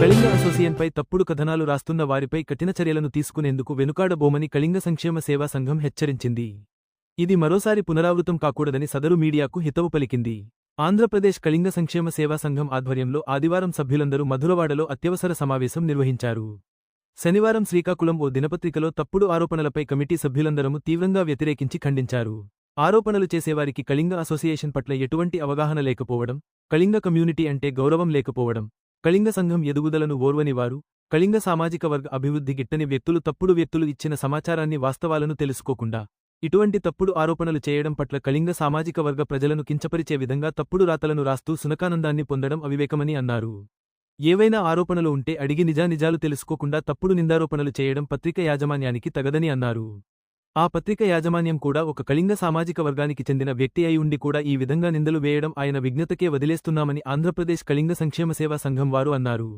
కళింగ తప్పుడు కథనాలు రాస్తున్న వారిపై కఠిన చర్యలను తీసుకునేందుకు వెనుకాడబోమని కళింగ సంక్షేమ సేవా సంఘం హెచ్చరించింది. ఇది మరోసారి పునరావృతం కాకూడదని సదరు మీడియాకు హితవు పలికింది. ఆంధ్రప్రదేశ్ కళింగ సంక్షేమ సేవా సంఘం ఆధ్వర్యంలో ఆదివారం సభ్యులందరూ మధురవాడలో అత్యవసర సమావేశం నిర్వహించారు. శనివారం శ్రీకాకుళం ఓ దినపత్రికలో తప్పుడు ఆరోపణలపై కమిటీ సభ్యులందరము తీవ్రంగా వ్యతిరేకించి ఖండించారు. ఆరోపణలు చేసేవారికి కళింగ అసోసియేషన్ పట్ల ఎటువంటి అవగాహన లేకపోవడం కళింగ కమ్యూనిటీ అంటే గౌరవం లేకపోవడం కళింగ సంఘం ఎదుగుదలను ఓర్వని వారు కళింగ సామాజిక వర్గ అభివృద్ధి గిట్టని వ్యక్తులు తప్పుడు వ్యక్తులు ఇచ్చిన సమాచారాన్ని వాస్తవాలను తెలుసుకోకుండా ఇటువంటి తప్పుడు ఆరోపణలు చేయడం పట్ల కళింగ సామాజిక వర్గ ప్రజలను కించపరిచే విధంగా తప్పుడు రాతలను రాస్తూ సునకానందాన్ని పొందడం అవివేకమని అన్నారు. ఏవైనా ఆరోపణలు ఉంటే అడిగి నిజానిజాలు తెలుసుకోకుండా తప్పుడు నిందారోపణలు చేయడం పత్రిక యాజమాన్యానికి తగదని అన్నారు. ఆ పత్రిక యాజమాన్యం కూడా ఒక కళింగ సామాజిక వర్గానికి చెందిన వ్యక్తి అయి ఉండి కూడా ఈ విధంగా నిందలు వేయడం ఆయన విజ్ఞతకే వదిలేస్తున్నామని ఆంధ్రప్రదేశ్ కళింగ సంక్షేమ సేవా సంఘం వారు అన్నారు.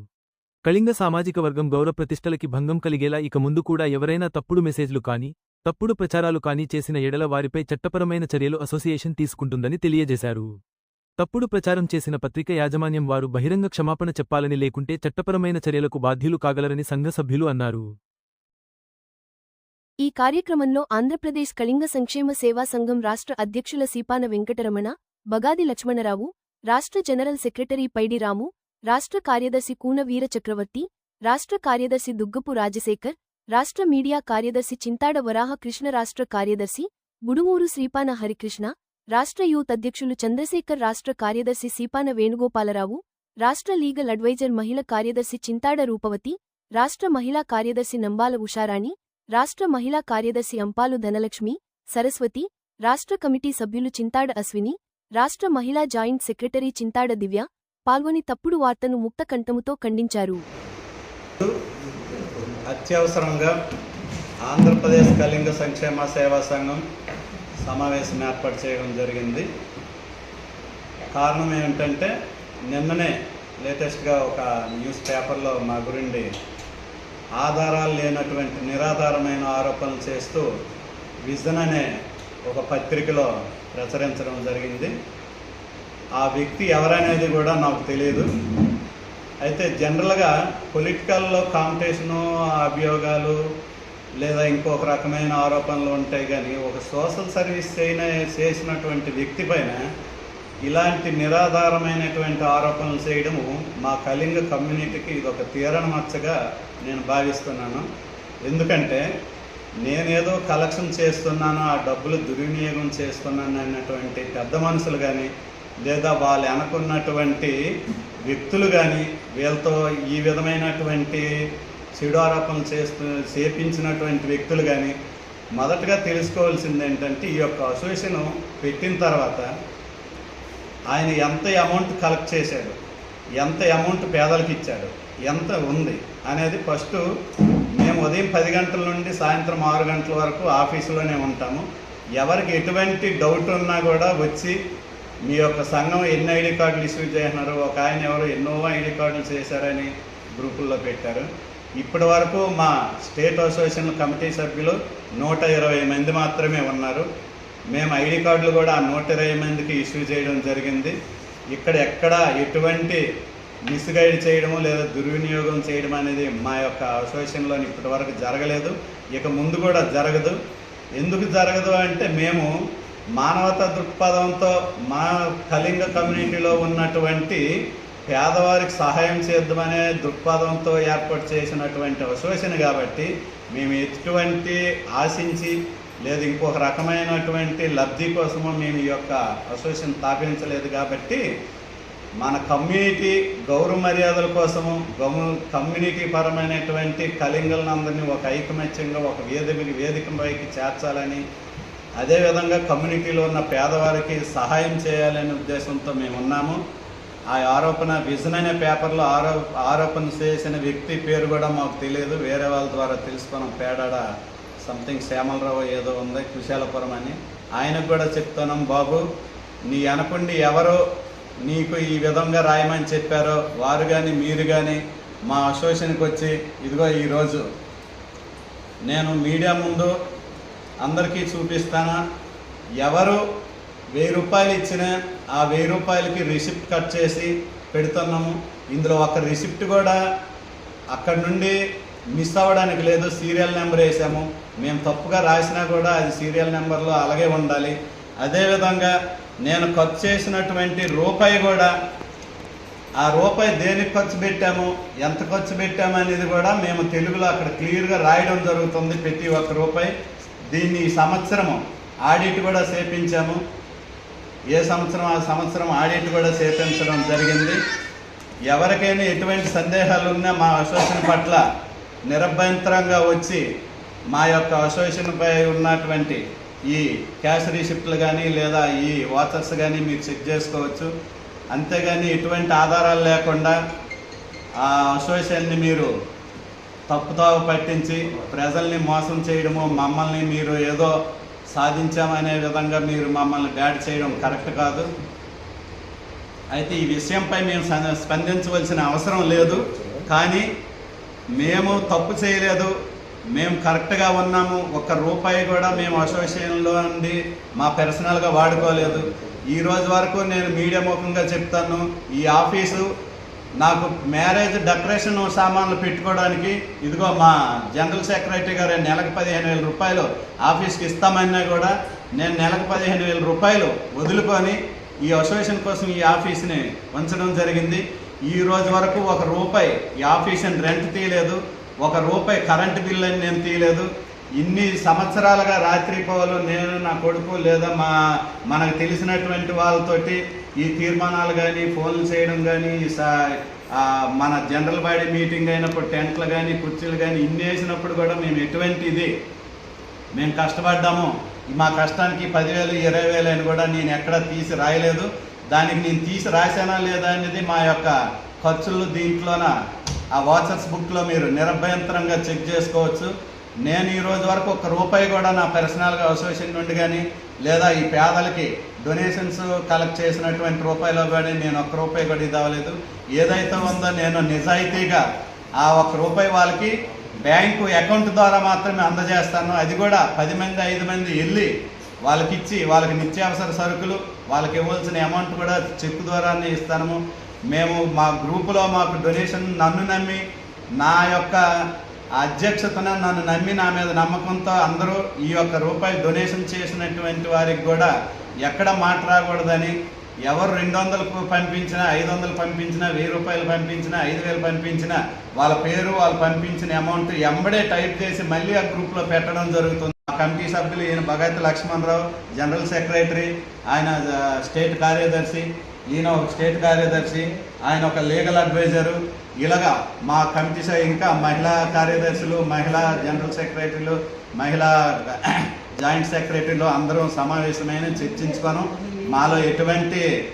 కళింగ సామాజిక వర్గం గౌరవ ప్రతిష్టలకి భంగం కలిగేలా ఇక ముందు కూడా ఎవరైనా తప్పుడు మెసేజ్లు కానీ తప్పుడు ప్రచారాలు కానీ చేసిన ఎడల వారిపై చట్టపరమైన చర్యలు అసోసియేషన్ తీసుకుంటుందని తెలియజేశారు. తప్పుడు ప్రచారం చేసిన పత్రిక యాజమాన్యం వారు బహిరంగ క్షమాపణ చెప్పాలని లేకుంటే చట్టపరమైన చర్యలకు బాధ్యులు కాగలరని సంఘ సభ్యులు అన్నారు. ఈ కార్యక్రమంలో ఆంధ్రప్రదేశ్ కళింగ సంక్షేమ సేవా సంఘం రాష్ట్ర అధ్యక్షుల సీపాన వెంకటరమణ బగాది లక్ష్మణరావు రాష్ట్ర జనరల్ సెక్రటరీ పైడిరాము రాష్ట్ర కార్యదర్శి కూన వీర చక్రవర్తి రాష్ట్ర కార్యదర్శి దుగ్గపు రాజశేఖర్ రాష్ట్ర మీడియా కార్యదర్శి చింతాడ వరాహ కృష్ణ రాష్ట్ర కార్యదర్శి బుడుమూరు శ్రీపాన హరికృష్ణ రాష్ట్ర యూత్ అధ్యక్షులు చంద్రశేఖర్ రాష్ట్ర కార్యదర్శి సీపాన వేణుగోపాలరావు రాష్ట్ర లీగల్ అడ్వైజర్ మహిళ కార్యదర్శి చింతాడ రూపవతి రాష్ట్ర మహిళా కార్యదర్శి నంబాల ఉషారాణి రాష్ట్ర మహిళా కార్యదర్శి అంపాలు ధనలక్ష్మి సరస్వతి రాష్ట్ర కమిటీ సభ్యులు చింతాడ అశ్విని రాష్ట్ర మహిళా జాయింట్ సెక్రటరీ చింతాడ దివ్య పాల్గొని తప్పుడు వార్తను ముక్త కంఠముతో ఖండించారు. అత్యవసరంగా ఆంధ్రప్రదేశ్ కళింగ సంక్షేమ సేవా సంఘం సమావేశం ఏర్పాటు చేయడం జరిగింది. కారణం ఏమిటంటే నిన్ననే లేటెస్ట్గా ఒక న్యూస్ పేపర్లో మా గురిండి ఆధారాలు లేనటువంటి నిరాధారమైన ఆరోపణలు చేస్తూ విజన్ అనే ఒక పత్రికలో ప్రచురించడం జరిగింది. ఆ వ్యక్తి ఎవరనేది కూడా నాకు తెలియదు. అయితే జనరల్గా పొలిటికల్లో కాంపిటీషను అభియోగాలు లేదా ఇంకొక రకమైన ఆరోపణలు ఉంటాయి కానీ ఒక సోషల్ సర్వీస్ చేయన చేసినటువంటి వ్యక్తి పైన ఇలాంటి నిరాధారమైనటువంటి ఆరోపణలు చేయడము మా కళింగ కమ్యూనిటీకి ఇది ఒక తీరణ మచ్చగా నేను భావిస్తున్నాను. ఎందుకంటే నేనేదో కలెక్షన్ చేస్తున్నాను ఆ డబ్బులు దుర్వినియోగం చేస్తున్నాను అన్నటువంటి పెద్ద మనుషులు కానీ లేదా వాళ్ళు వెనకున్నటువంటి వ్యక్తులు కానీ వీళ్ళతో ఈ విధమైనటువంటి చెడు ఆరోపణలు చేస్తూ చేపించినటువంటి వ్యక్తులు కానీ మొదటగా తెలుసుకోవాల్సింది ఏంటంటే ఈ యొక్క అసోసియేషన్ పెట్టిన తర్వాత ఆయన ఎంత అమౌంట్ కలెక్ట్ చేశాడు ఎంత అమౌంట్ పేదలకు ఇచ్చాడు ఎంత ఉంది అనేది ఫస్ట్ మేము ఉదయం పది గంటల నుండి సాయంత్రం ఆరు గంటల వరకు ఆఫీసులోనే ఉంటాము. ఎవరికి ఎటువంటి డౌట్ ఉన్నా కూడా వచ్చి మీ యొక్క సంఘం ఎన్ని ఐడి కార్డులు ఇష్యూ చేస్తున్నారు ఒక ఆయన ఎవరు ఎన్నో ఐడి కార్డులు చేశారని గ్రూపుల్లో పెట్టారు. ఇప్పటి వరకు మా స్టేట్ అసోసియేషన్ కమిటీ సభ్యులు నూట ఇరవై మంది మాత్రమే ఉన్నారు. మేము ఐడి కార్డులు కూడా ఆ నూట ఇరవై మందికి ఇష్యూ చేయడం జరిగింది. ఇక్కడ ఎక్కడ ఎటువంటి మిస్గైడ్ చేయడము లేదా దుర్వినియోగం చేయడం అనేది మా యొక్క అసోసియేషన్లో ఇప్పటి వరకు జరగలేదు. ఇక ముందు కూడా జరగదు. ఎందుకు జరగదు అంటే మేము మానవత దృక్పథంతో మా కళింగ కమ్యూనిటీలో ఉన్నటువంటి పేదవారికి సహాయం చేద్దామనే దృక్పథంతో ఏర్పాటు చేసినటువంటి అసోసియేషన్ కాబట్టి మేము ఎటువంటి ఆశించి లేదు ఇంకొక రకమైనటువంటి లబ్ధి కోసము మేము ఈ యొక్క అసోసియేషన్ స్థాపించలేదు కాబట్టి మన కమ్యూనిటీ గౌరవ మర్యాదల కోసము గౌ కమ్యూనిటీ పరమైనటువంటి కలింగలందరినీ ఒక ఐకమత్యంగా ఒక వేదిక వేదికపైకి చేర్చాలని అదేవిధంగా కమ్యూనిటీలో ఉన్న పేదవారికి సహాయం చేయాలనే ఉద్దేశంతో మేము ఉన్నాము. ఆ ఆరోపణ విజన్ అనే పేపర్లో ఆరో ఆరోపణ చేసిన వ్యక్తి పేరు కూడా మాకు తెలియదు. వేరే వాళ్ళ ద్వారా తెలుసుకున్నాం. పేడాడ సంథింగ్ శ్యామలరావు ఏదో ఉంది కుశాలపురం అని. ఆయనకు కూడా చెప్తున్నాం బాబు నీ అనకుండి ఎవరో నీకు ఈ విధంగా రాయమని చెప్పారో వారు కానీ మీరు కానీ మా అసోసియేషన్కి వచ్చి ఇదిగో ఈరోజు నేను మీడియా ముందు అందరికీ చూపిస్తాను? ఎవరు వెయ్యి రూపాయలు ఇచ్చిన ఆ వెయ్యి రూపాయలకి రిసిప్ట్ కట్ చేసి పెడుతున్నాము. ఇందులో ఒక రిసిప్ట్ కూడా అక్కడ నుండి మిస్ అవ్వడానికి లేదు. సీరియల్ నెంబర్ వేసాము. మేము తప్పుగా రాసినా కూడా అది సీరియల్ నెంబర్లో అలాగే ఉండాలి. అదేవిధంగా నేను ఖర్చు చేసినటువంటి రూపాయి కూడా ఆ రూపాయి దేనికి ఖర్చు పెట్టాము? ఎంత ఖర్చు పెట్టాము అనేది కూడా మేము తెలుగులో అక్కడ క్లియర్గా రాయడం జరుగుతుంది ప్రతి ఒక్క రూపాయి. దీన్ని ఈ సంవత్సరము ఆడిట్ కూడా చేపించాము. ఏ సంవత్సరం ఆ సంవత్సరం ఆడిట్ కూడా చేపించడం జరిగింది. ఎవరికైనా ఎటువంటి సందేహాలు ఉన్నా మా అసోసియేషన్ పట్ల నిరభ్యంతరంగా వచ్చి మా యొక్క అసోసియేషన్పై ఉన్నటువంటి ఈ క్యాష్ రిసిప్ట్లు కానీ లేదా ఈ వాచర్స్ కానీ మీరు చెక్ చేసుకోవచ్చు. అంతేగాని ఎటువంటి ఆధారాలు లేకుండా ఆ అసోసియేషన్ని మీరు తప్పుతావ పట్టించి ప్రజల్ని మోసం చేయడము మమ్మల్ని మీరు ఏదో సాధించామనే విధంగా మీరు మమ్మల్ని బ్యాడ్ చేయడం కరెక్ట్ కాదు. అయితే ఈ విషయంపై మేము స్పందించవలసిన అవసరం లేదు. కానీ మేము తప్పు చేయలేదు. మేము కరెక్ట్గా ఉన్నాము. ఒక్క రూపాయి కూడా మేము అసోసియేషన్లో నుండి మా పర్సనల్గా వాడుకోలేదు. ఈ రోజు వరకు నేను మీడియా ముఖంగా చెప్తాను ఈ ఆఫీసు నాకు మ్యారేజ్ డెకరేషన్ సామాన్లు పెట్టుకోవడానికి ఇదిగో మా జనరల్ సెక్రటరీ గారు నెలకు పదిహేను వేల రూపాయలు ఆఫీస్కి ఇస్తామన్నా కూడా నేను నెలకు పదిహేను వేల రూపాయలు వదులుకొని ఈ అసోసియేషన్ కోసం ఈ ఆఫీస్ని ఉంచడం జరిగింది. ఈ రోజు వరకు ఒక రూపాయి ఈ ఆఫీస్ని రెంట్ తీయలేదు ఒక రూపాయి కరెంటు బిల్ అని నేను తీయలేదు. ఇన్ని సంవత్సరాలుగా రాత్రి నేను నా కొడుకు లేదా మా మనకు తెలిసినటువంటి వాళ్ళతోటి ఈ తీర్మానాలు కానీ ఫోన్లు చేయడం కానీ సా- మన జనరల్ బాడీ మీటింగ్ అయినప్పుడు టెంట్లు కానీ కుర్చీలు కానీ ఇన్ని వేసినప్పుడు కూడా మేము ఎటువంటి ఇది మేము కష్టపడ్డాము. మా కష్టానికి పదివేలు ఇరవై వేలు అని కూడా నేను ఎక్కడ తీసి రాయలేదు. దానికి నేను తీసి రాశానా లేదా అనేది మా యొక్క ఖర్చులు దీంట్లోన ఆ వాచర్స్ బుక్లో మీరు నిరభ్యంతరంగా చెక్ చేసుకోవచ్చు. నేను ఈరోజు వరకు ఒక్క రూపాయి కూడా నా పర్సనల్గా అసోసియేషన్ నుండి కానీ లేదా ఈ పేదలకి డొనేషన్స్ కలెక్ట్ చేసినటువంటి రూపాయలు కానీ నేను ఒక్క రూపాయి కూడా ఇది అవ్వలేదు. ఏదైతే ఉందో నేను నిజాయితీగా ఆ ఒక్క రూపాయి వాళ్ళకి బ్యాంకు అకౌంట్ ద్వారా మాత్రమే అందజేస్తాను. అది కూడా పది మంది ఐదు మంది వెళ్ళి వాళ్ళకి ఇచ్చి వాళ్ళకి నిత్యావసర సరుకులు వాళ్ళకి ఇవ్వాల్సిన అమౌంట్ కూడా చెక్ ద్వారానే ఇస్తాము. మేము మా గ్రూపులో మాకు డొనేషన్ నన్ను నమ్మి నా యొక్క అధ్యక్షతన నన్ను నమ్మి నా మీద నమ్మకంతో అందరూ ఈ యొక్క రూపాయి డొనేషన్ చేసినటువంటి వారికి కూడా ఎక్కడ మాట్లాడకూడదని ఎవరు రెండు వందలు పంపించినా ఐదు వందలు పంపించినా వెయ్యి రూపాయలు పంపించినా ఐదు వేలు పంపించినా వాళ్ళ పేరు వాళ్ళు పంపించిన అమౌంట్ ఎంబడే టైప్ చేసి మళ్ళీ ఆ గ్రూప్లో పెట్టడం జరుగుతుంది. ఆ కమిటీ సభ్యులు ఈయన భగత్ లక్ష్మణరావు జనరల్ సెక్రటరీ ఆయన స్టేట్ కార్యదర్శి ఈయన ఒక స్టేట్ కార్యదర్శి ఆయన ఒక లీగల్ అడ్వైజరు. ఇలాగా మా కమిటీ ఇంకా మహిళా కార్యదర్శులు మహిళా జనరల్ సెక్రటరీలు మహిళా జాయింట్ సెక్రటరీలు అందరం సమావేశమైన చర్చించుకోను. మాలో ఎటువంటి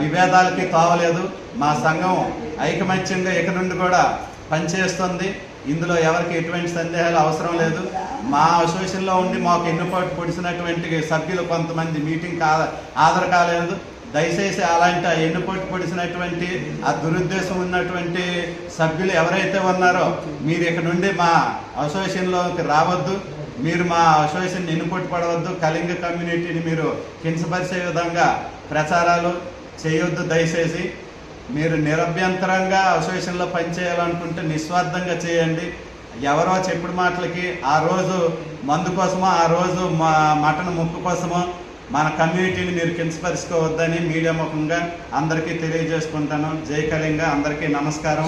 విభేదాలకి తావలేదు. మా సంఘం ఐకమత్యంగా ఇక నుండి కూడా పనిచేస్తుంది. ఇందులో ఎవరికి ఎటువంటి సందేహాలు అవసరం లేదు. మా అసోసియేషన్లో ఉండి మాకు ఎన్నుపాటు పొడిచినటువంటి సభ్యులు కొంతమంది మీటింగ్ కా హాజరు కాలేదు. దయచేసి అలాంటి ఆ ఎన్నుపోటు పొడిచినటువంటి ఆ దురుద్దేశం ఉన్నటువంటి సభ్యులు ఎవరైతే ఉన్నారో మీరు ఇక్కడ నుండి మా అసోసియేషన్లోకి రావద్దు. మీరు మా అసోసియేషన్ ఎన్నుపోటు పడవద్దు. కళింగ కమ్యూనిటీని మీరు కించపరిచే విధంగా ప్రచారాలు చేయొద్దు దయచేసి. మీరు నిరభ్యంతరంగా అసోసియేషన్లో పనిచేయాలనుకుంటే నిస్వార్థంగా చేయండి. ఎవరో చెప్పుడు మాటలకి ఆ రోజు మందు కోసమో ఆ రోజు మా మటన్ ముక్కు కోసమో మన కమ్యూనిటీని మీరు కించపరుచుకోవద్దని మీడియా ముఖంగా అందరికీ తెలియజేసుకుంటాను. జై కళింగ అందరికీ నమస్కారం.